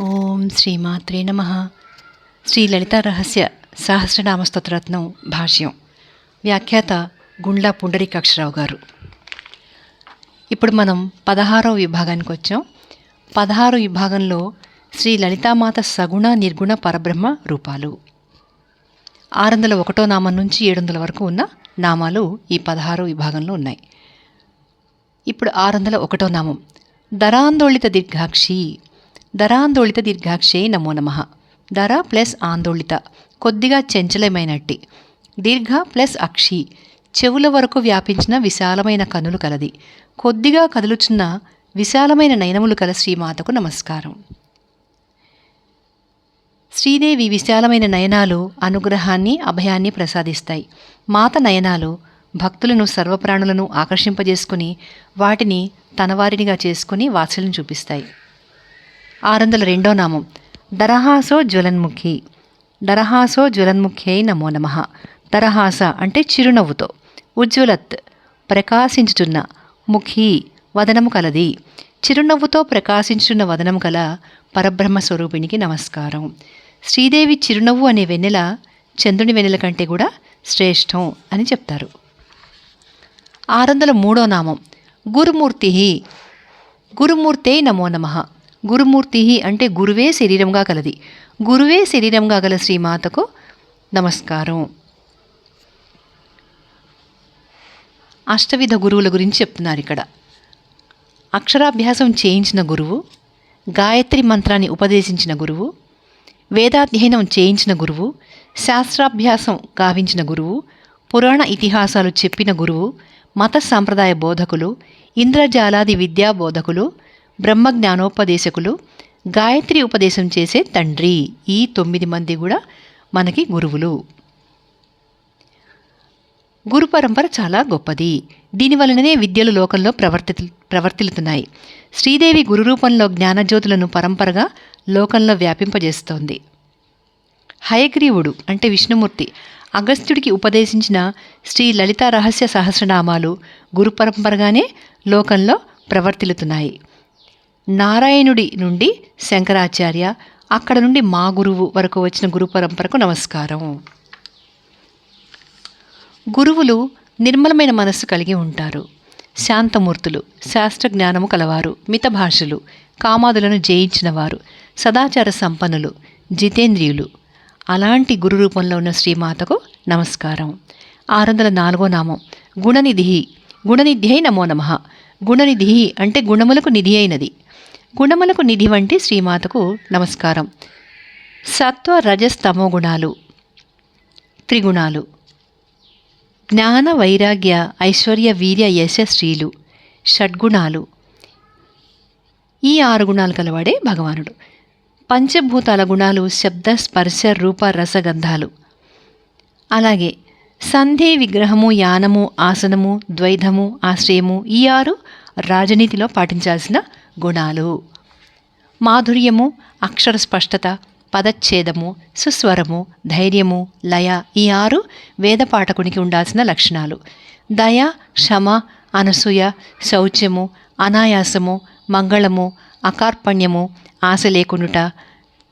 ఓం శ్రీమాత్రే నమ. శ్రీ లలిత రహస్య సహస్రనామస్తోత్రరత్నం భాష్యం. వ్యాఖ్యాత గుండ్ల పుండరీకాక్షరావు గారు. ఇప్పుడు మనం పదహారవ విభాగానికి వచ్చాం. పదహారు విభాగంలో శ్రీ లలితామాత సగుణ నిర్గుణ పరబ్రహ్మ రూపాలు. ఆరు వందల ఒకటో నామం నుంచి ఏడు వందల వరకు ఉన్న నామాలు ఈ పదహారో విభాగంలో ఉన్నాయి. ఇప్పుడు ఆరు వందల ఒకటో నామం. దరాందోళిత దీర్ఘాక్షి. దరాందోళిత దీర్ఘాక్షే నమో నమ. దర ప్లస్ ఆందోళిత కొద్దిగా చెంచలమైనట్టి. దీర్ఘ ప్లస్ అక్షి చెవుల వరకు వ్యాపించిన విశాలమైన కనులు కలది. కొద్దిగా కదులుచున్న విశాలమైన నయనములు కల శ్రీమాతకు నమస్కారం. శ్రీదేవి విశాలమైన నయనాలు అనుగ్రహాన్ని అభయాన్ని ప్రసాదిస్తాయి. మాత నయనాలు భక్తులను సర్వప్రాణులను ఆకర్షింపజేసుకుని వాటిని తనవారినిగా చేసుకుని వాత్సల్యం చూపిస్తాయి. ఆరు వందల రెండో నామం. దరహాసో జ్వలన్ముఖి. దరహాసో జ్వలన్ముఖ్యై నమో నమ. దరహాస అంటే చిరునవ్వుతో. ఉజ్వలత్ ప్రకాశించుచున్న. ముఖి వదనము కలది. చిరునవ్వుతో ప్రకాశించుచున్న వదనము కల పరబ్రహ్మ స్వరూపిణికి నమస్కారం. శ్రీదేవి చిరునవ్వు అనే వెన్నెల చంద్రుని వెన్నెల కంటే కూడా శ్రేష్టం అని చెప్తారు. ఆరు వందల మూడో నామం. గురుమూర్తి. గురుమూర్తే నమో నమ. గురుమూర్తి అంటే గురువే శరీరంగా కలది. గురువే శరీరంగా గల శ్రీమాతకు నమస్కారం. అష్టవిధ గురువుల గురించి చెప్తున్నారు ఇక్కడ. అక్షరాభ్యాసం చేయించిన గురువు గాయత్రి మంత్రాన్ని ఉపదేశించిన గురువు వేదాధ్యయనం చేయించిన గురువు శాస్త్రాభ్యాసం గావించిన గురువు పురాణ ఇతిహాసాలు చెప్పిన గురువు మత సాంప్రదాయ బోధకులు ఇంద్రజాలాది విద్యా బోధకులు బ్రహ్మజ్ఞానోపదేశకులు గాయత్రి ఉపదేశం చేసే తండ్రి. ఈ తొమ్మిది మంది కూడా మనకి గురువులు. గురు పరంపర చాలా గొప్పది. దీనివలననే విద్యలు లోకంలో ప్రవర్తి ప్రవర్తిల్లుతున్నాయి. శ్రీదేవి గురు రూపంలో జ్ఞానజ్యోతులను పరంపరగా లోకంలో వ్యాపింపజేస్తోంది. హయగ్రీవుడు అంటే విష్ణుమూర్తి అగస్త్యుడికి ఉపదేశించిన శ్రీ లలిత రహస్య సహస్రనామాలు గురు పరంపరగానే లోకంలో ప్రవర్తిల్లుతున్నాయి. నారాయణుడి నుండి శంకరాచార్య అక్కడ నుండి మా గురువు వరకు వచ్చిన గురు పరంపరకు నమస్కారం. గురువులు నిర్మలమైన మనస్సు కలిగి ఉంటారు. శాంతమూర్తులు శాస్త్ర జ్ఞానము కలవారు మితభాషలు కామాదులను జయించినవారు సదాచార సంపన్నులు జితేంద్రియులు. అలాంటి గురు రూపంలో ఉన్న శ్రీమాతకు నమస్కారం. ఆరు వందల నాలుగో నామం. గుణనిధి గుణనిధి నమో నమ. గుణనిధి అంటే గుణములకు నిధి అయినది. గుణములకు నిధి వంటి శ్రీమాతకు నమస్కారం. సత్వ రజస్తమో గుణాలు. త్రిగుణాలు. జ్ఞాన వైరాగ్య ఐశ్వర్య వీర్య యశ షడ్గుణాలు. ఈ ఆరు గుణాలు కలవాడే భగవానుడు. పంచభూతాల గుణాలు శబ్ద స్పర్శ రూప రసగంధాలు అలాగే సంధి విగ్రహము యానము ఆసనము ద్వైధము ఆశ్రయము ఈ ఆరు రాజనీతిలో పాటించాల్సిన గుణాలు. మాధుర్యము అక్షర స్పష్టత పదచ్ఛేదము సుస్వరము ధైర్యము లయ ఈ ఆరు వేద పాఠకునికి ఉండాల్సిన లక్షణాలు. దయ క్షమ అనసూయ శౌచ్యము అనాయాసము మంగళము అకార్పణ్యము ఆశ లేకుండుట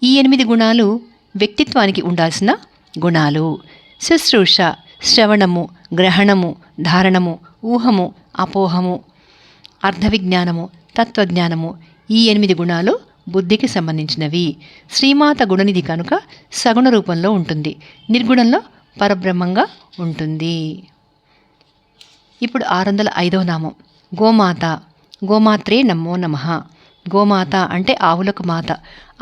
ఈ ఎనిమిది గుణాలు వ్యక్తిత్వానికి ఉండాల్సిన గుణాలు. శుశ్రూష శ్రవణము గ్రహణము ధారణము ఊహము అపోహము అర్ధవిజ్ఞానము తత్వజ్ఞానము ఈ ఎనిమిది గుణాలు బుద్ధికి సంబంధించినవి. శ్రీమాత గుణనిధి కనుక సగుణ రూపంలో ఉంటుంది. నిర్గుణంలో పరబ్రహ్మంగా ఉంటుంది. ఇప్పుడు ఆరు వందల ఐదవ నామం. గోమాత. గోమాత్రే నమో నమ. గోమాత అంటే ఆవులకు మాత.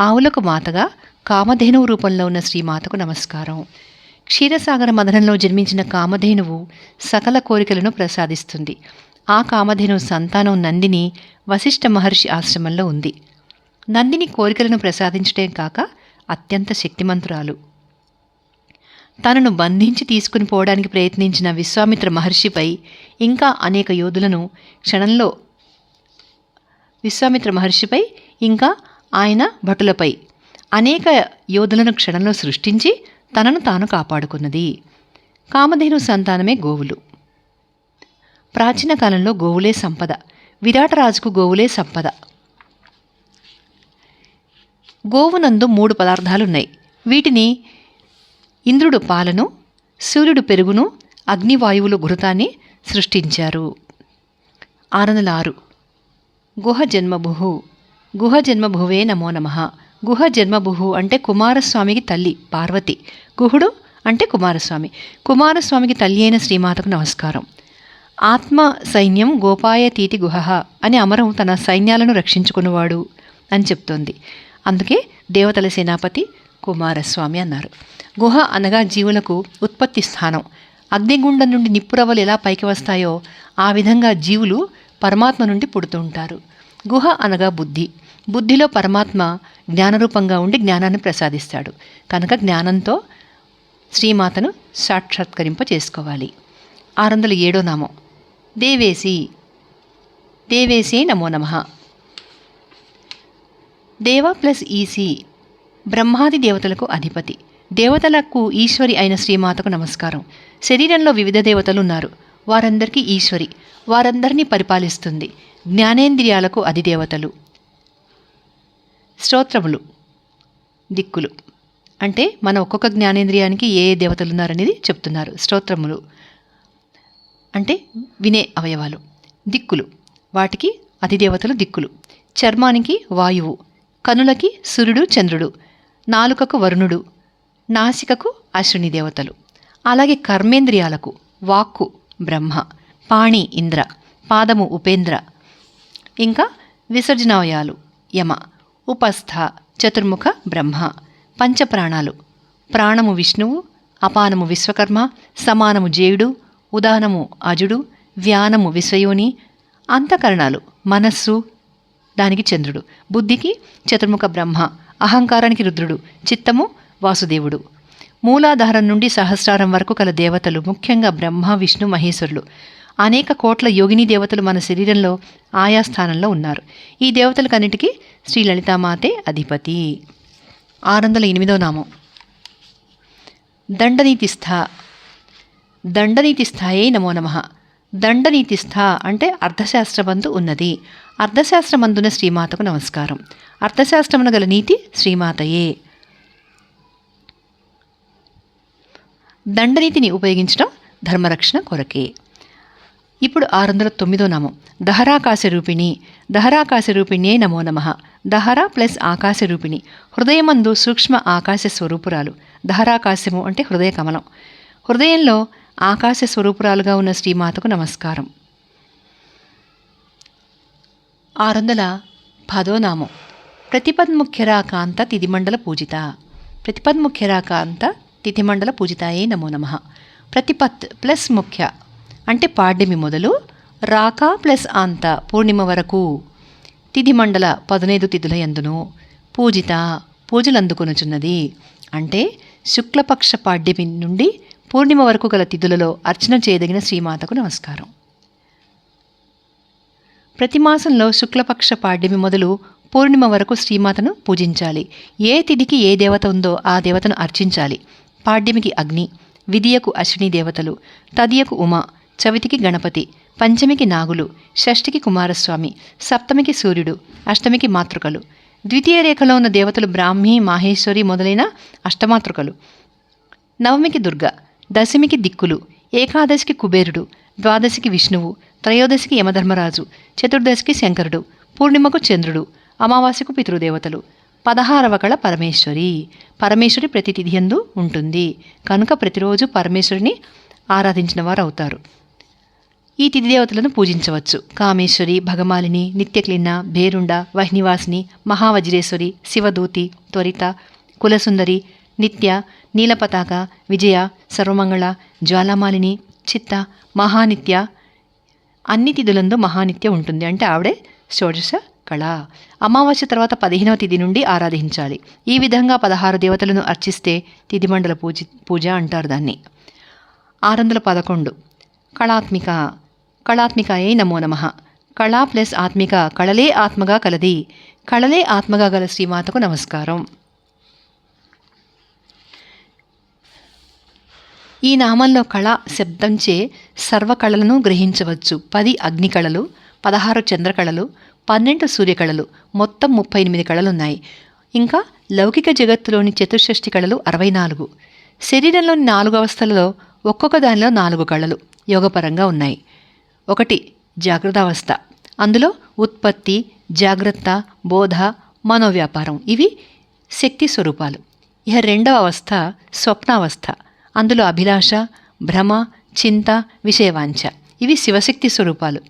ఆవులకు మాతగా కామధేనువు రూపంలో ఉన్న శ్రీమాతకు నమస్కారం. క్షీరసాగర మదనంలో జన్మించిన కామధేనువు సకల కోరికలను ప్రసాదిస్తుంది. ఆ కామధేను సంతానం నందిని వశిష్ఠ మహర్షి ఆశ్రమంలో ఉంది. నందిని కోరికలను ప్రసాదించటం కాక అత్యంత శక్తిమంతురాలు. తనను బంధించి తీసుకుని పోవడానికి ప్రయత్నించిన విశ్వామిత్ర మహర్షిపై ఇంకా అనేక యోధులను క్షణంలో విశ్వామిత్ర మహర్షిపై ఇంకా ఆయన భటులపై అనేక యోధులను క్షణంలో సృష్టించి తనను తాను కాపాడుకున్నది. కామధేను సంతానమే గోవులు. ప్రాచీన కాలంలో గోవులే సంపద. విరాటరాజుకు గోవులే సంపద. గోవునందు మూడు పదార్థాలున్నాయి. వీటిని ఇంద్రుడు పాలను సూర్యుడు పెరుగును అగ్నివాయువులు ఘృతాన్ని సృష్టించారు. ఆరు వందల ఆరు గుహ జన్మభుహు. గుహ జన్మభువే నమో నమ. గుహ జన్మభుహు అంటే కుమారస్వామికి తల్లి పార్వతి. గుహుడు అంటే కుమారస్వామి. కుమారస్వామికి తల్లి అయిన శ్రీమాతకు నమస్కారం. ఆత్మ సైన్యం గోపాయ తీతి గుహ అని అమరం తన సైన్యాలను రక్షించుకున్నవాడు అని చెప్తోంది. అందుకే దేవతల సేనాపతి కుమారస్వామి అన్నారు. గుహ అనగా జీవులకు ఉత్పత్తి స్థానం. అగ్నిగుండం నుండి నిప్పురవ్వలు ఎలా పైకి వస్తాయో ఆ విధంగా జీవులు పరమాత్మ నుండి పుడుతూ ఉంటారు. గుహ అనగా బుద్ధి. బుద్ధిలో పరమాత్మ జ్ఞానరూపంగా ఉండి జ్ఞానాన్ని ప్రసాదిస్తాడు. కనుక జ్ఞానంతో శ్రీమాతను సాక్షాత్కరింప చేసుకోవాలి ఆరు వందల ఏడో నామం. దేవేసి దేవేసి నమో నమ. దేవ ప్లస్ ఈసి బ్రహ్మాది దేవతలకు అధిపతి. దేవతలకు ఈశ్వరి అయిన శ్రీమాతకు నమస్కారం. శరీరంలో వివిధ దేవతలు ఉన్నారు. వారందరికీ ఈశ్వరి. వారందరినీ పరిపాలిస్తుంది. జ్ఞానేంద్రియాలకు అధిదేవతలు స్తోత్రములు. దిక్కులు. అంటే మన ఒక్కొక్క జ్ఞానేంద్రియానికి ఏ ఏ దేవతలు ఉన్నారనేది చెప్తున్నారు. స్తోత్రములు. అంటే వినే అవయవాలు దిక్కులు. వాటికి అధిదేవతలు దిక్కులు. చర్మానికి వాయువు కనులకి సూర్యుడు చంద్రుడు నాలుకకు వరుణుడు నాసికకు అశ్విని దేవతలు. అలాగే కర్మేంద్రియాలకు వాక్కు బ్రహ్మ పాణి ఇంద్ర పాదము ఉపేంద్ర. ఇంకా విసర్జనావయాలు యమ ఉపస్థ చతుర్ముఖ బ్రహ్మ పంచప్రాణాలు. ప్రాణము విష్ణువు అపానము విశ్వకర్మ సమానము జేయుడు ఉదాహరణము అజుడు వ్యానము విశ్వయోని అంతఃకరణాలు మనస్సు దానికి చంద్రుడు. బుద్ధికి చతుర్ముఖ బ్రహ్మ అహంకారానికి రుద్రుడు చిత్తము వాసుదేవుడు. మూలాధారం నుండి సహస్రారం వరకు కల దేవతలు ముఖ్యంగా బ్రహ్మ విష్ణు మహేశ్వరులు. అనేక కోట్ల యోగిని దేవతలు మన శరీరంలో ఆయా స్థానంలో ఉన్నారు. ఈ దేవతలకన్నిటికీ శ్రీ లలితామాతే అధిపతి. ఆరు వందల ఎనిమిదో నామం. దండనీతిస్థ దండనీతిస్థాయే నమో నమ. దండనీతిస్థ అంటే అర్థశాస్త్రమందు ఉన్నది. అర్థశాస్త్రమందున శ్రీమాతకు నమస్కారం. అర్థశాస్త్రమున గల నీతి శ్రీమాతయే. దండనీతిని ఉపయోగించడం ధర్మరక్షణ కొరకే. ఇప్పుడు ఆరు వందల తొమ్మిదో నామం. దహరాకాశ రూపిణి దహరాకాశ రూపిణ్యే నమో నమ. దహరా ప్లస్ ఆకాశ రూపిణి హృదయమందు సూక్ష్మ ఆకాశ స్వరూపురాలు. దహరాకాశము అంటే హృదయ కమలం. హృదయంలో ఆకాశ స్వరూపురాలుగా ఉన్న శ్రీమాతకు నమస్కారం. ఆరు వందల పదో నామం. ప్రతిపద్ముఖ్యరాకాంత తిథిమండల పూజిత. ప్రతిపద్ముఖ్యరాకాంత తిథిమండల పూజితాయే నమో నమ. ప్రతిపత్ ప్లస్ ముఖ్య. అంటే పాడ్యమి మొదలు రాక ప్లస్ అంత పూర్ణిమ వరకు. తిథి మండల పదునైదు తిథుల యందును పూజిత పూజలందుకొనుచున్నది. అంటే శుక్లపక్ష పాడ్యమి నుండి పూర్ణిమ వరకు గల తిథులలో అర్చన చేయదగిన శ్రీమాతకు నమస్కారం. ప్రతి మాసంలో శుక్లపక్ష పాడ్యమి మొదలు పూర్ణిమ వరకు శ్రీమాతను పూజించాలి. ఏ తిథికి ఏ దేవత ఉందో ఆ దేవతను అర్చించాలి. పాడ్యమికి అగ్ని విధియకు అశ్విని దేవతలు తదియకు ఉమ చవితికి గణపతి పంచమికి నాగులు షష్ఠికి కుమారస్వామి సప్తమికి సూర్యుడు అష్టమికి మాతృకలు. ద్వితీయ రేఖలో ఉన్న దేవతలు బ్రాహ్మి మాహేశ్వరి మొదలైన అష్టమాతృకలు. నవమికి దుర్గ దశమికి దిక్కులు ఏకాదశికి కుబేరుడు ద్వాదశికి విష్ణువు త్రయోదశికి యమధర్మరాజు చతుర్దశికి శంకరుడు పూర్ణిమకు చంద్రుడు అమావాస్యకు పితృదేవతలు. పదహారవ కళ పరమేశ్వరి. పరమేశ్వరి ప్రతి తిథియందు ఉంటుంది. కనుక ప్రతిరోజు పరమేశ్వరిని ఆరాధించిన వారు అవుతారు ఈ తిథి దేవతలను పూజించవచ్చు. కామేశ్వరి భగమాలిని నిత్యక్లిన్న భేరుండ వహ్నివాసిని మహావజ్రేశ్వరి శివదూతి త్వరిత కులసుందరి నిత్య నీలపతాక విజయ సర్వమంగళ జ్వాలామాలిని చిత్త మహానిత్య అన్ని తిథులందు మహానిత్య ఉంటుంది. అంటే ఆవిడే షోడశ కళ. అమావాస్య తర్వాత పదిహేనవ తిథి నుండి ఆరాధించాలి. ఈ విధంగా పదహారు దేవతలను అర్చిస్తే తిథి మండల పూజ పూజ అంటారు దాన్ని. ఆరు వందల పదకొండు కళాత్మిక కళాత్మికాయే నమో నమ. కళా ప్లస్ ఆత్మిక కళలే ఆత్మగా కలది. కళలే ఆత్మగా గల శ్రీమాతకు నమస్కారం. ఈ నామంలో కళ శబ్దంచే సర్వకళలను గ్రహించవచ్చు. పది అగ్ని కళలు పదహారు చంద్రకళలు పన్నెండు సూర్యకళలు మొత్తం ముప్పై ఎనిమిది కళలు ఉన్నాయి ఇంకా లౌకిక జగత్తులోని చతుషష్టి కళలు అరవై నాలుగు శరీరంలోని నాలుగు అవస్థలలో ఒక్కొక్క దానిలో నాలుగు కళలు యోగపరంగా ఉన్నాయి. ఒకటి జాగ్రత్తావస్థ. అందులో ఉత్పత్తి జాగ్రత్త బోధ మనోవ్యాపారం. ఇవి శక్తి స్వరూపాలు. ఇక రెండవ అవస్థ స్వప్నావస్థ. అందులో అభిలాష భ్రమ చింత విషయవాంఛ. ఇవి శివశక్తి స్వరూపాలు.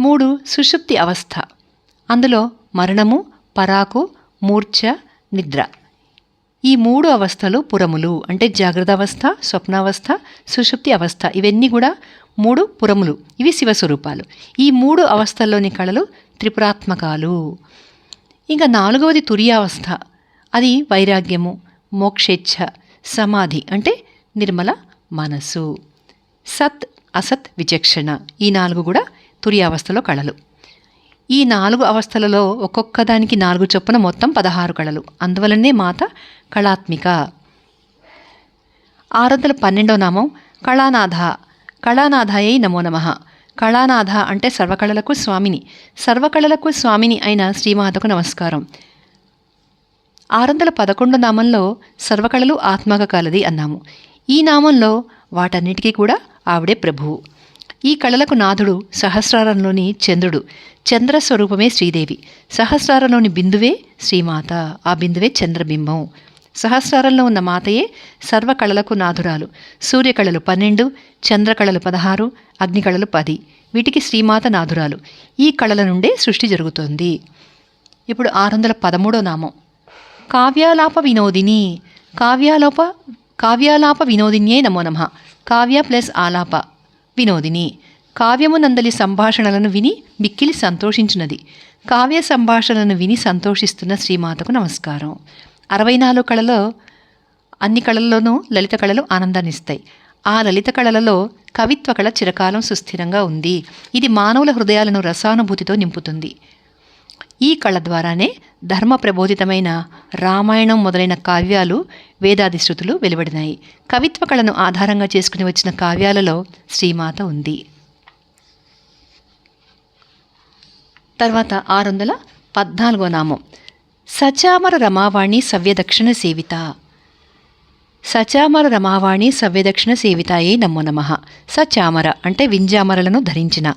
మూడు సుషుప్తి అవస్థ. అందులో మరణము పరాకు మూర్ఛ నిద్ర. ఈ మూడు అవస్థలు పురములు. అంటే జాగ్రత్త అవస్థ స్వప్నావస్థ సుషుప్తి అవస్థ. ఇవన్నీ కూడా మూడు పురములు. ఇవి శివస్వరూపాలు. ఈ మూడు అవస్థల్లోని కళలు త్రిపురాత్మకాలు. ఇంకా నాలుగవది తురియావస్థ. అది వైరాగ్యము మోక్షేచ్ఛ. సమాధి అంటే నిర్మల మనసు. సత్ అసత్ విచక్షణ ఈ నాలుగు కూడా తురియావస్థలో కళలు. ఈ నాలుగు అవస్థలలో ఒక్కొక్క దానికి నాలుగు చొప్పున మొత్తం పదహారు కళలు. అందువలనే మాత కళాత్మిక. ఆరు వందల పన్నెండో నామం కళానాథ. కళానాథాయై నమో నమ. కళానాథ అంటే సర్వకళలకు స్వామిని. సర్వకళలకు స్వామిని అయిన శ్రీమాతకు నమస్కారం. ఆరు వందల పదకొండు నామంలో సర్వకళలు ఆత్మక కలది అన్నాము. ఈ నామంలో వాటన్నిటికీ కూడా ఆవిడే ప్రభువు. ఈ కళలకు నాథుడు సహస్రారంలోని చంద్రుడు. చంద్ర స్వరూపమే శ్రీదేవి. సహస్రారంలోని బిందువే శ్రీమాత. ఆ బిందువే చంద్రబింబం. సహస్రారంలో ఉన్న మాతయే సర్వకళలకు నాథురాలు. సూర్యకళలు పన్నెండు చంద్రకళలు పదహారు అగ్నికళలు పది. వీటికి శ్రీమాత నాథురాలు. ఈ కళల నుండే సృష్టి జరుగుతోంది. ఇప్పుడు ఆరు వందల పదమూడో నామం. కావ్యాలాప వినోదిని. కావ్యాలోప కావ్యాలాప వినోదిన్యే నమో నమ. కావ్య ప్లస్ ఆలాప వినోదిని. కావ్యమునందలి సంభాషణలను విని మిక్కిలి సంతోషించినది. కావ్య సంభాషణలను విని సంతోషిస్తున్న శ్రీమాతకు నమస్కారం. అరవై నాలుగు కళలో అన్ని కళల్లోనూ లలిత కళలు ఆనందాన్నిస్తాయి. ఆ లలిత కళలలో కవిత్వ కళ చిరకాలం సుస్థిరంగా ఉంది. ఇది మానవుల హృదయాలను రసానుభూతితో నింపుతుంది. ఈ కళ ద్వారానే ధర్మ ప్రబోధితమైన రామాయణం మొదలైన కావ్యాలు వేదాది శృతులు వెలువడినాయి. కవిత్వ కళను ఆధారంగా చేసుకుని వచ్చిన కావ్యాలలో శ్రీమాత ఉంది. తర్వాత ఆరు వందల పద్నాలుగో నామం. సచామర రమావాణి సవ్యదక్షిణ సేవిత. సచామర రమావాణి సవ్యదక్షిణ సేవితాయే నమో నమ. సచామర అంటే వింజామరలను ధరించిన.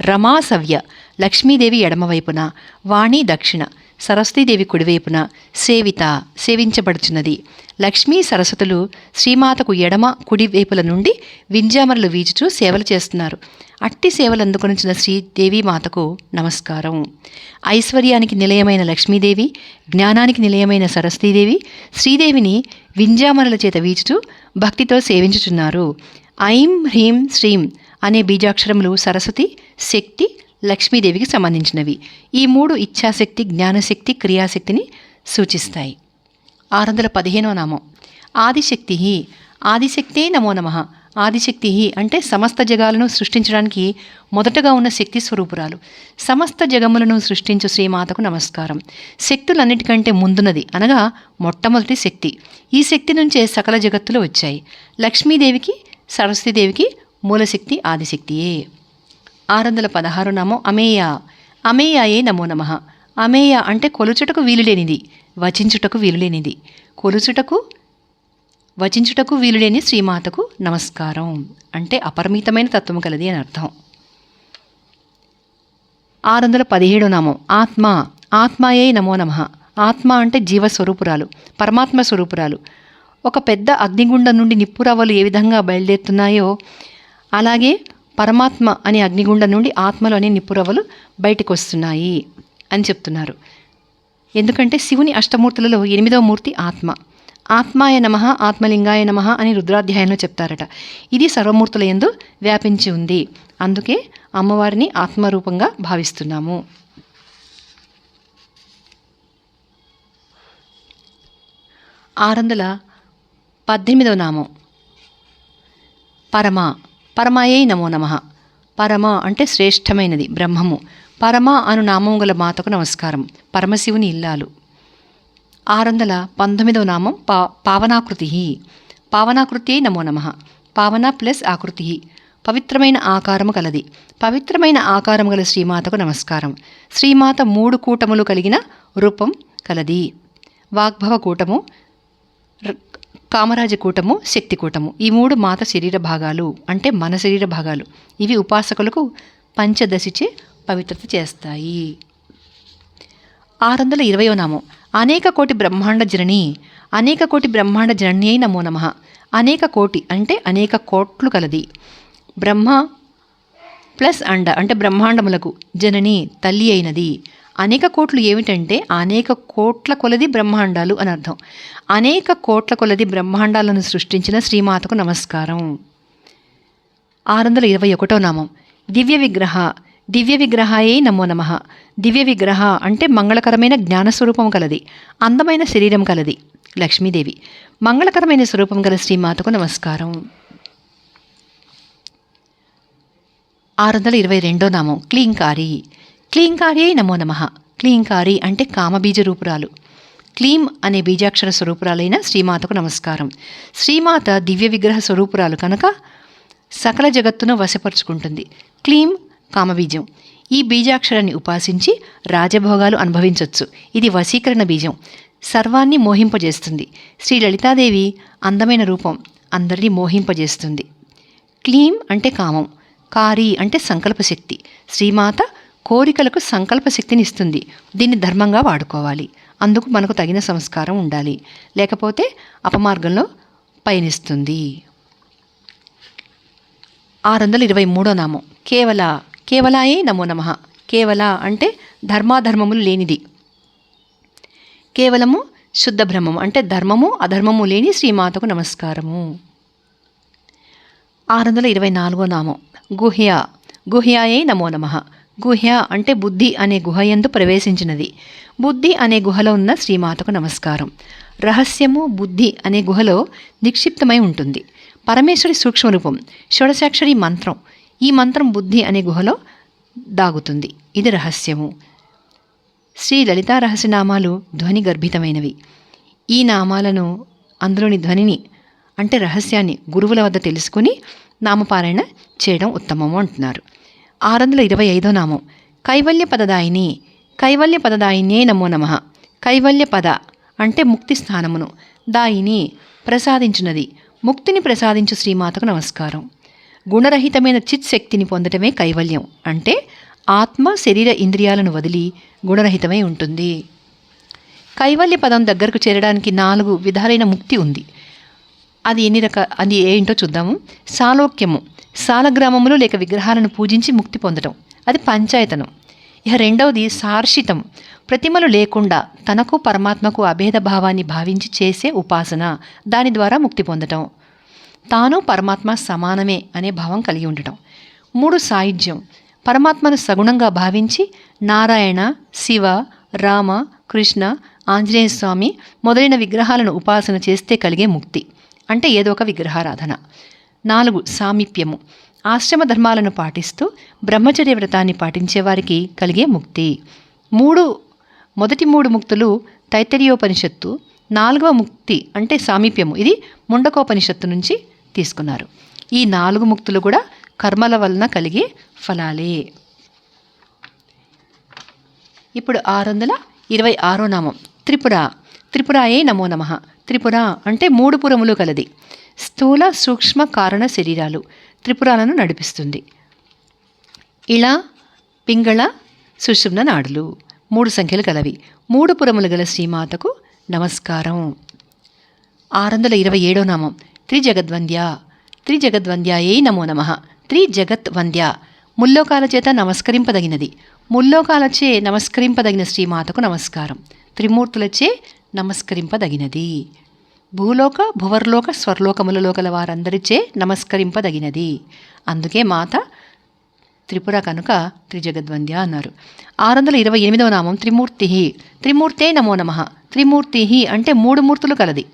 రమాసవ్య లక్ష్మీదేవి ఎడమవైపున. వాణి దక్షిణ. సరస్వతీదేవి కుడివైపున సేవిత సేవించబడుచున్నది. లక్ష్మీ సరస్వతులు శ్రీమాతకు ఎడమ కుడివైపుల నుండి వింజామరలు వీచుచూ సేవలు చేస్తున్నారు. అట్టి సేవలు అందుకొనిచిన శ్రీదేవి మాతకు నమస్కారం. ఐశ్వర్యానికి నిలయమైన లక్ష్మీదేవి జ్ఞానానికి నిలయమైన సరస్వతీదేవి శ్రీదేవిని వింజామరల చేత వీచుచూ భక్తితో సేవించుచున్నారు. ఐం హ్రీం శ్రీం అనే బీజాక్షరములు సరస్వతి శక్తి లక్ష్మీదేవికి సంబంధించినవి. ఈ మూడు ఇచ్ఛాశక్తి జ్ఞానశక్తి క్రియాశక్తిని సూచిస్తాయి. ఆరు వందల పదిహేనో నామం. ఆదిశక్తి ఆదిశక్తే నమో నమ. ఆదిశక్తి అంటే సమస్త జగాలను సృష్టించడానికి మొదటగా ఉన్న శక్తి స్వరూపురాలు. సమస్త జగములను సృష్టించు శ్రీమాతకు నమస్కారం. శక్తులన్నిటికంటే ముందున్నది అనగా మొట్టమొదటి శక్తి. ఈ శక్తి నుంచే సకల జగత్తులు వచ్చాయి. లక్ష్మీదేవికి సరస్వతీదేవికి మూలశక్తి ఆదిశక్తియే. ఆరు వందల పదహారు నామం అమేయ. అమేయాయే నమో నమ. అమేయ అంటే కొలుచుటకు వీలులేనిది వచించుటకు వీలులేనిది. కొలుచుటకు వచించుటకు వీలులేని శ్రీమాతకు నమస్కారం అంటే అపరిమితమైన తత్వం కలది అని అర్థం. ఆరు వందల పదిహేడు నామం ఆత్మ. ఆత్మాయే నమో నమ. ఆత్మ అంటే జీవస్వరూపురాలు పరమాత్మ స్వరూపురాలు ఒక పెద్ద అగ్నిగుండం నుండి నిప్పురవ్వలు ఏ విధంగా బయలుదేరుతున్నాయో అలాగే పరమాత్మ అనే అగ్నిగుండం నుండి ఆత్మలు అనే నిప్పురవ్వలు బయటకు వస్తున్నాయి అని చెప్తున్నారు. ఎందుకంటే శివుని అష్టమూర్తులలో ఎనిమిదవ మూర్తి ఆత్మ. ఆత్మాయ నమ ఆత్మలింగాయ నమ అని రుద్రాధ్యాయంలో చెప్తారట. ఇది సర్వమూర్తుల ఎందు వ్యాపించి ఉంది. అందుకే అమ్మవారిని ఆత్మరూపంగా భావిస్తున్నాము. ఆరు వందల పద్దెనిమిదవ నామం. పరమ. పరమాయే నమో నమ. పరమ అంటే శ్రేష్టమైనది బ్రహ్మము. పరమ అను నామం గల మాతకు నమస్కారం. పరమశివుని ఇల్లాలు. ఆరు వందల పంతొమ్మిదవ నామం పా పావనాకృతి పావనాకృతి నమో నమ. పావన ప్లస్ ఆకృతి పవిత్రమైన ఆకారము కలది పవిత్రమైన ఆకారము గల శ్రీమాతకు నమస్కారం. శ్రీమాత మూడు కూటములు కలిగిన రూపం కలది. వాగ్భవ కూటము ర- కామరాజ కూటము శక్తి కూటము. ఈ మూడు మాత శరీర భాగాలు అంటే మన శరీర భాగాలు. ఇవి ఉపాసకులకు పంచదశిచే పవిత్రత చేస్తాయి. ఆరు వందల ఇరవయో నామం. అనేక కోటి బ్రహ్మాండ జనని అనేక కోటి బ్రహ్మాండ జనని అయి నమో నమ. అనేక కోటి అంటే అనేక కోట్లు కలది. బ్రహ్మ ప్లస్ అండ అంటే బ్రహ్మాండములకు జనని తల్లి అయినది. అనేక కోట్లు ఏమిటంటే అనేక కోట్ల కొలది బ్రహ్మాండాలు అని అర్థం. అనేక కోట్ల కొలది బ్రహ్మాండాలను సృష్టించిన శ్రీమాతకు నమస్కారం. ఆరు వందల ఇరవై ఒకటో నామం. దివ్య విగ్రహ దివ్య విగ్రహాయే నమో నమ. దివ్య విగ్రహ అంటే మంగళకరమైన జ్ఞానస్వరూపం కలది. అందమైన శరీరం కలది. లక్ష్మీదేవి. మంగళకరమైన స్వరూపం గల శ్రీమాతకు నమస్కారం. ఆరు వందల ఇరవై రెండో నామం. క్లీంకారి. క్లీంకార్యై నమో నమ. క్లీంకారి అంటే కామబీజ రూపురాలు క్లీం అనే బీజాక్షర స్వరూపురాలైన శ్రీమాతకు నమస్కారం. శ్రీమాత దివ్య విగ్రహ స్వరూపురాలు కనుక సకల జగత్తును వశపరుచుకుంటుంది. క్లీం కామబీజం. ఈ బీజాక్షరాన్ని ఉపాసించి రాజభోగాలు అనుభవించవచ్చు ఇది వశీకరణ బీజం. సర్వాన్ని మోహింపజేస్తుంది. శ్రీ లలితాదేవి అందమైన రూపం అందరినీ మోహింపజేస్తుంది. క్లీం అంటే కామం. కారి అంటే సంకల్పశక్తి. శ్రీమాత కోరికలకు సంకల్ప శక్తినిస్తుంది దీన్ని ధర్మంగా వాడుకోవాలి. అందుకు మనకు తగిన సంస్కారం ఉండాలి. లేకపోతే అపమార్గంలో పయనిస్తుంది. ఆరు వందల ఇరవై మూడో నామం. కేవల కేవలాయే నమో నమ. కేవల అంటే ధర్మాధర్మములు లేనిది. కేవలము శుద్ధ బ్రహ్మము అంటే ధర్మము అధర్మము లేని శ్రీమాతకు నమస్కారము. ఆరు వందల ఇరవై నాలుగో నామం. గుహ్య. గుహ్యాయే నమో నమ. గుహ్య అంటే బుద్ధి అనే గుహయందు ప్రవేశించినది. బుద్ధి అనే గుహలో ఉన్న శ్రీమాతకు నమస్కారం. రహస్యము బుద్ధి అనే గుహలో నిక్షిప్తమై ఉంటుంది. పరమేశ్వరి సూక్ష్మరూపం షోడశాక్షరి మంత్రం ఈ మంత్రం బుద్ధి అనే గుహలో దాగుతుంది. ఇది రహస్యము. శ్రీ లలితా రహస్యనామాలు ధ్వని గర్భితమైనవి. ఈ నామాలను అందులోని ధ్వనిని అంటే రహస్యాన్ని గురువుల వద్ద తెలుసుకుని నామపారాయణ చేయడం ఉత్తమము అంటున్నారు. ఆరు వందల ఇరవై ఐదో నామం. కైవల్య పదదాయిని కైవల్య పదదాయినే నమో నమ. కైవల్య పద అంటే ముక్తి స్థానమును. దాయిని ప్రసాదించినది. ముక్తిని ప్రసాదించు శ్రీమాతకు నమస్కారం. గుణరహితమైన చిత్ శక్తిని పొందటమే కైవల్యం. అంటే ఆత్మ శరీర ఇంద్రియాలను వదిలి గుణరహితమై ఉంటుంది. కైవల్య పదం దగ్గరకు చేరడానికి నాలుగు విధాలైన ముక్తి ఉంది. అది ఎన్ని రక అది ఏంటో చూద్దాము. సాలోక్యము. సాలగ్రామములు లేక విగ్రహాలను పూజించి ముక్తి పొందడం అది పంచాయతనం. ఇక రెండవది సార్షితం. ప్రతిమలు లేకుండా తనకు పరమాత్మకు అభేద భావాన్ని భావించి చేసే ఉపాసన. దాని ద్వారా ముక్తి పొందటం. తాను పరమాత్మ సమానమే అనే భావం కలిగి ఉండటం. మూడు సాయుధ్యం. పరమాత్మను సగుణంగా భావించి నారాయణ శివ రామ కృష్ణ ఆంజనేయ స్వామి మొదలైన విగ్రహాలను ఉపాసన చేస్తే కలిగే ముక్తి. అంటే ఏదో ఒక విగ్రహారాధన. నాలుగు సామీప్యము. ఆశ్రమ ధర్మాలను పాటిస్తూ బ్రహ్మచర్య వ్రతాన్ని పాటించేవారికి కలిగే ముక్తి. మూడు మొదటి మూడు ముక్తులు తైత్తరీయోపనిషత్తు నాలుగవ ముక్తి అంటే సామీప్యము. ఇది ముండకోపనిషత్తు నుంచి తీసుకున్నారు. ఈ నాలుగు ముక్తులు కూడా కర్మల వలన కలిగే ఫలాలే. ఇప్పుడు ఆరు వందల ఇరవై ఆరో నామం. త్రిపుర త్రిపురాయే నమో నమ. త్రిపుర అంటే మూడు పురములు కలది. స్థూల సూక్ష్మ కారణ శరీరాలు త్రిపురాలను నడిపిస్తుంది. ఇలా పింగళ సుషుమ్న నాడులు. మూడు సంఖ్యలు కలవి మూడు పురములు గల శ్రీమాతకు నమస్కారం. ఆరు వందల ఇరవై ఏడో నామం. త్రిజగద్వంద్య. త్రిజగద్వంద్యాయే నమో నమ. త్రిజగత్వంద్య. ముల్లోకాల చేత నమస్కరింపదగినది. ముల్లోకాలచే నమస్కరింపదగిన శ్రీమాతకు నమస్కారం. త్రిమూర్తులచే నమస్కరింపదగినది. భూలోక భువర్లోక స్వర్లోకములలో గల వారందరిచే నమస్కరింపదగినది. అందుకే మాత త్రిపుర కనుక త్రిజగద్వంద్య అన్నారు. ఆరు వందల ఇరవై ఎనిమిదవ నామం త్రిమూర్తి. త్రిమూర్తే నమో నమ. త్రిమూర్తి అంటే మూడు మూర్తులు కలది.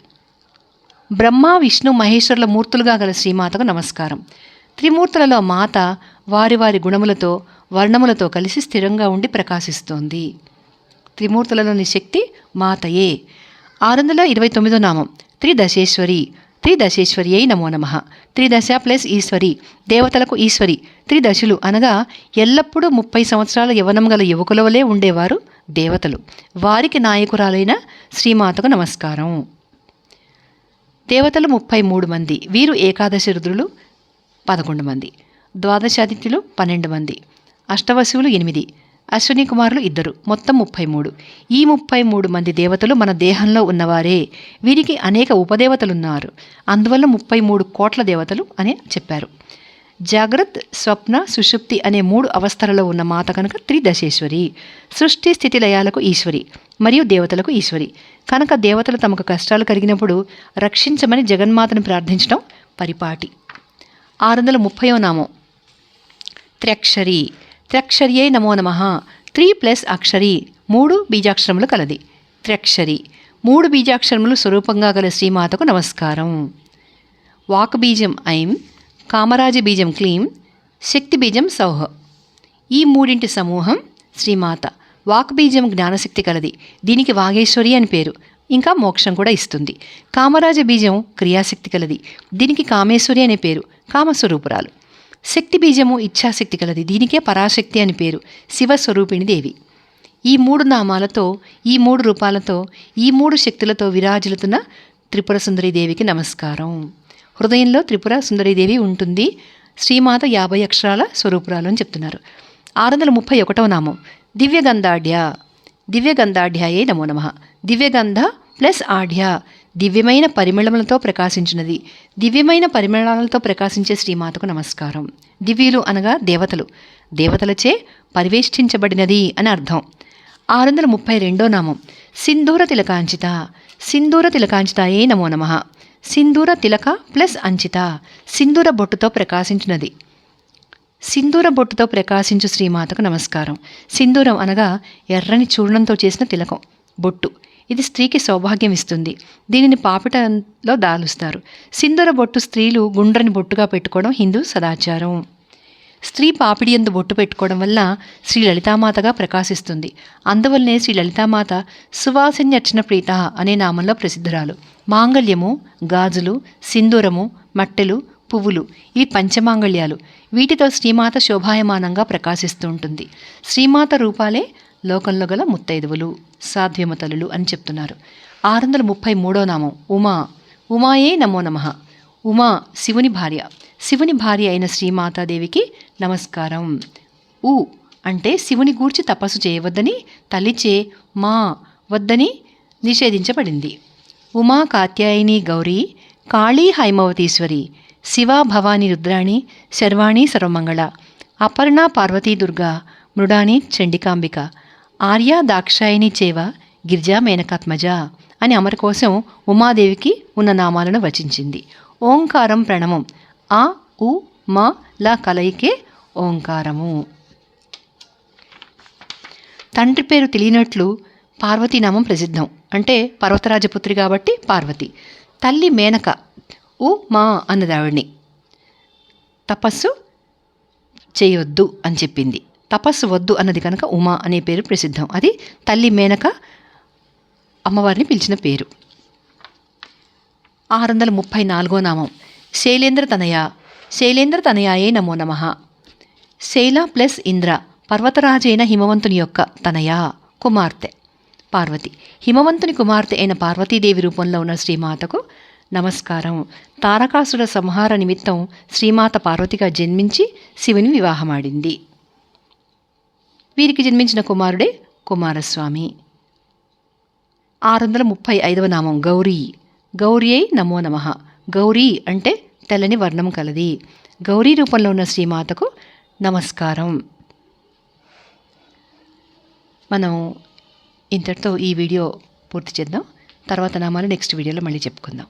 బ్రహ్మ విష్ణు మహేశ్వరుల మూర్తులుగా గల శ్రీమాతకు నమస్కారం. త్రిమూర్తులలో మాత వారి వారి గుణములతో వర్ణములతో కలిసి స్థిరంగా ఉండి ప్రకాశిస్తోంది. త్రిమూర్తులలోని శక్తి మాతయే. ఆరు వందల ఇరవై తొమ్మిదో నామం. త్రిదశేశ్వరి. త్రిదశేశ్వరి అయి నమో నమ. త్రిదశ ప్లస్ ఈశ్వరి. దేవతలకు ఈశ్వరి. త్రిదశులు అనగా ఎల్లప్పుడూ ముప్పై సంవత్సరాల యవనం గల యువకుల వలె ఉండేవారు దేవతలు. వారికి నాయకురాలైన శ్రీమాతకు నమస్కారం. దేవతలు ముప్పై మూడు మంది. వీరు ఏకాదశి రుద్రులు పదకొండు మంది. ద్వాదశాదిత్యులు పన్నెండు మంది. అష్టవశువులు ఎనిమిది. అశ్విని కుమారులు ఇద్దరు మొత్తం ముప్పై మూడు ఈ ముప్పై మూడు మంది దేవతలు మన దేహంలో ఉన్నవారే. వీరికి అనేక ఉపదేవతలున్నారు. అందువల్ల ముప్పై మూడు కోట్ల దేవతలు అని చెప్పారు. జాగ్రత్ స్వప్న సుషుప్తి అనే మూడు అవస్థలలో ఉన్న మాత కనుక త్రిదశేశ్వరి. సృష్టి స్థితి లయాలకు ఈశ్వరి మరియు దేవతలకు ఈశ్వరి. కనుక దేవతలు తమకు కష్టాలు కలిగినప్పుడు రక్షించమని జగన్మాతను ప్రార్థించడం పరిపాటి. ఆరు వందల ముప్పయో నామం. త్ర్యక్షరి. త్ర్యక్షర్యై నమో నమ. త్రీ ప్లస్ అక్షరి మూడు బీజాక్షరములు కలది. త్ర్యక్షరి మూడు బీజాక్షరములు స్వరూపంగా గల శ్రీమాతకు నమస్కారం. వాక్ బీజం ఐం కామరాజ బీజం క్లీం శక్తి బీజం సౌహ. ఈ మూడింటి సమూహం శ్రీమాత. వాక్ బీజం జ్ఞానశక్తి కలది. దీనికి వాగేశ్వరి అని పేరు. ఇంకా మోక్షం కూడా ఇస్తుంది. కామరాజ బీజం క్రియాశక్తి కలది. దీనికి కామేశ్వరి అనే పేరు. కామస్వరూపురాలు. శక్తి బీజము ఇచ్ఛాశక్తి కలది. దీనికే పరాశక్తి అని పేరు. శివస్వరూపిణి దేవి. ఈ మూడు నామాలతో ఈ మూడు రూపాలతో ఈ మూడు శక్తులతో విరాజిల్లుతున్న త్రిపుర సుందరి దేవికి నమస్కారం. హృదయంలో త్రిపుర సుందరీదేవి ఉంటుంది. శ్రీమాత యాభై అక్షరాల స్వరూపురాలు అని చెప్తున్నారు. ఆరు వందల ముప్పై ఒకటవ నామం. దివ్యగంధాఢ్య. దివ్యగంధాఢ్యాయే నమో నమ. దివ్యగంధ ప్లస్ ఆఢ్య. దివ్యమైన పరిమళములతో ప్రకాశించినది. దివ్యమైన పరిమళాలతో ప్రకాశించే శ్రీమాతకు నమస్కారం. దివ్యులు అనగా దేవతలు. దేవతలచే పరివేష్టించబడినది అని అర్థం. ఆరు వందల ముప్పై రెండో నామం సింధూర తిలకాంచిత సింధూర తిలకాంచితాయే నమో నమ. సింధూర తిలక ప్లస్ అంచిత. సింధూర బొట్టుతో ప్రకాశించినది. సింధూర బొట్టుతో ప్రకాశించు శ్రీమాతకు నమస్కారం. సింధూరం అనగా ఎర్రని చూర్ణంతో చేసిన తిలకం. బొట్టు. ఇది స్త్రీకి సౌభాగ్యం ఇస్తుంది దీనిని పాపిటలో దాలుస్తారు. సింధూర బొట్టు స్త్రీలు గుండ్రని బొట్టుగా పెట్టుకోవడం హిందూ సదాచారం. స్త్రీ పాపిడి ఎందు బొట్టు పెట్టుకోవడం వల్ల శ్రీ లలితామాతగా ప్రకాశిస్తుంది. అందువల్లనే శ్రీ లలితామాత సువాసిన్యర్చన ప్రీత అనే నామంలో ప్రసిద్ధురాలు. మాంగళ్యము గాజులు సింధూరము మట్టెలు పువ్వులు ఇవి పంచమాంగళ్యాలు. వీటితో శ్రీమాత శోభాయమానంగా ప్రకాశిస్తూ ఉంటుంది. శ్రీమాత రూపాలే లోకంలో గల ముత్తైదువులు సాధ్యమతలులు అని చెప్తున్నారు. ఆరు వందల ముప్పై మూడో నామం ఉమా. ఉమాయే నమో నమ. ఉమా శివుని భార్య. శివుని భార్య అయిన శ్రీమాతాదేవికి నమస్కారం. ఉ అంటే శివుని గూర్చి తపస్సు చేయవద్దని తల్లిచే మా వద్దని నిషేధించబడింది. ఉమా కాత్యాయని గౌరీ కాళీ హైమవతీశ్వరి శివ భవాని రుద్రాణి శర్వాణి సర్వమంగళ అపర్ణ పార్వతీ దుర్గా మృడాని చండికాంబిక ఆర్యా దాక్షాయిని చేవ గిరిజా మేనకాత్మజ అని అమర కోసం ఉమాదేవికి ఉన్న నామాలను వచించింది. ఓంకారం ప్రణవం ఆ ఉ మ ల కలయికే ఓంకారము. తండ్రి పేరు తెలియనట్లు పార్వతీనామం ప్రసిద్ధం. అంటే పర్వతరాజపుత్రి కాబట్టి పార్వతి. తల్లి మేనక ఉ మా అన్నదావిడిని. తపస్సు చేయొద్దు అని చెప్పింది. తపస్సు వద్దు అన్నది కనుక ఉమా అనే పేరు ప్రసిద్ధం. అది తల్లి మేనక అమ్మవారిని పిలిచిన పేరు. ఆరు వందల ముప్పై నాలుగో నామం. శైలేంద్ర తనయ. శైలేంద్ర తనయాయే నమో నమ. శైల ప్లస్ ఇంద్ర పర్వతరాజైన హిమవంతుని యొక్క తనయ కుమార్తె. పార్వతి. హిమవంతుని కుమార్తె అయిన పార్వతీదేవి రూపంలో ఉన్న శ్రీమాతకు నమస్కారం. తారకాసుర సంహార నిమిత్తం శ్రీమాత పార్వతిగా జన్మించి శివుని వివాహమాడింది. వీరికి జన్మించిన కుమారుడే కుమారస్వామి. ఆరు వందల ముప్పై ఐదవ నామం గౌరీ. గౌరియై నమో నమ. గౌరీ అంటే తెల్లని వర్ణం కలది. గౌరీ రూపంలో ఉన్న శ్రీమాతకు నమస్కారం. మనం ఇంతటితో ఈ వీడియో పూర్తి చేద్దాం. తర్వాత నామాలు నెక్స్ట్ వీడియోలో మళ్ళీ చెప్పుకుందాం.